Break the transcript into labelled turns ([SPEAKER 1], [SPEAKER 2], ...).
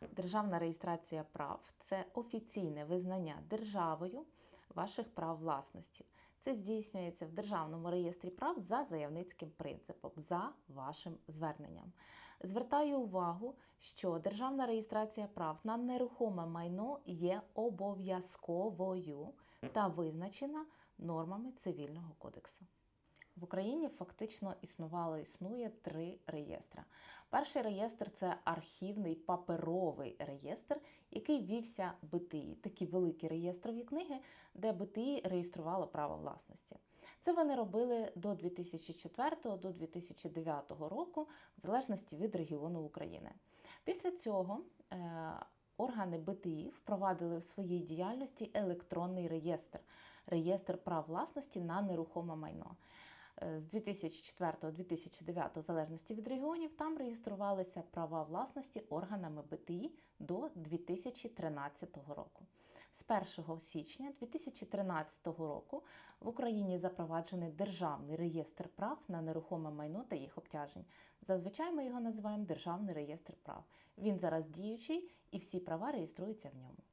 [SPEAKER 1] Державна реєстрація прав це офіційне визнання державою ваших прав власності. Це здійснюється в Державному реєстрі прав за заявницьким принципом, за вашим зверненням. Звертаю увагу, що державна реєстрація прав на нерухоме майно є обов'язковою та визначена нормами цивільного кодексу. В Україні фактично існувало існує три реєстри. Перший реєстр це архівний паперовий реєстр, який вівся БТІ, такі великі реєстрові книги, де БТІ реєструвало право власності. Це вони робили до 2004 до 2009 року, в залежності від регіону України. Після цього е, органи БТІ впровадили в своїй діяльності електронний реєстр реєстр прав власності на нерухоме майно. Е, З 2004-2009, в залежності від регіонів, там реєструвалися права власності органами БТІ до 2013 року. З 1 січня 2013 року в Україні запроваджений державний реєстр прав на нерухоме майно та їх обтяжень. Зазвичай ми його називаємо Державний реєстр прав. Він зараз діючий і всі права реєструються в ньому.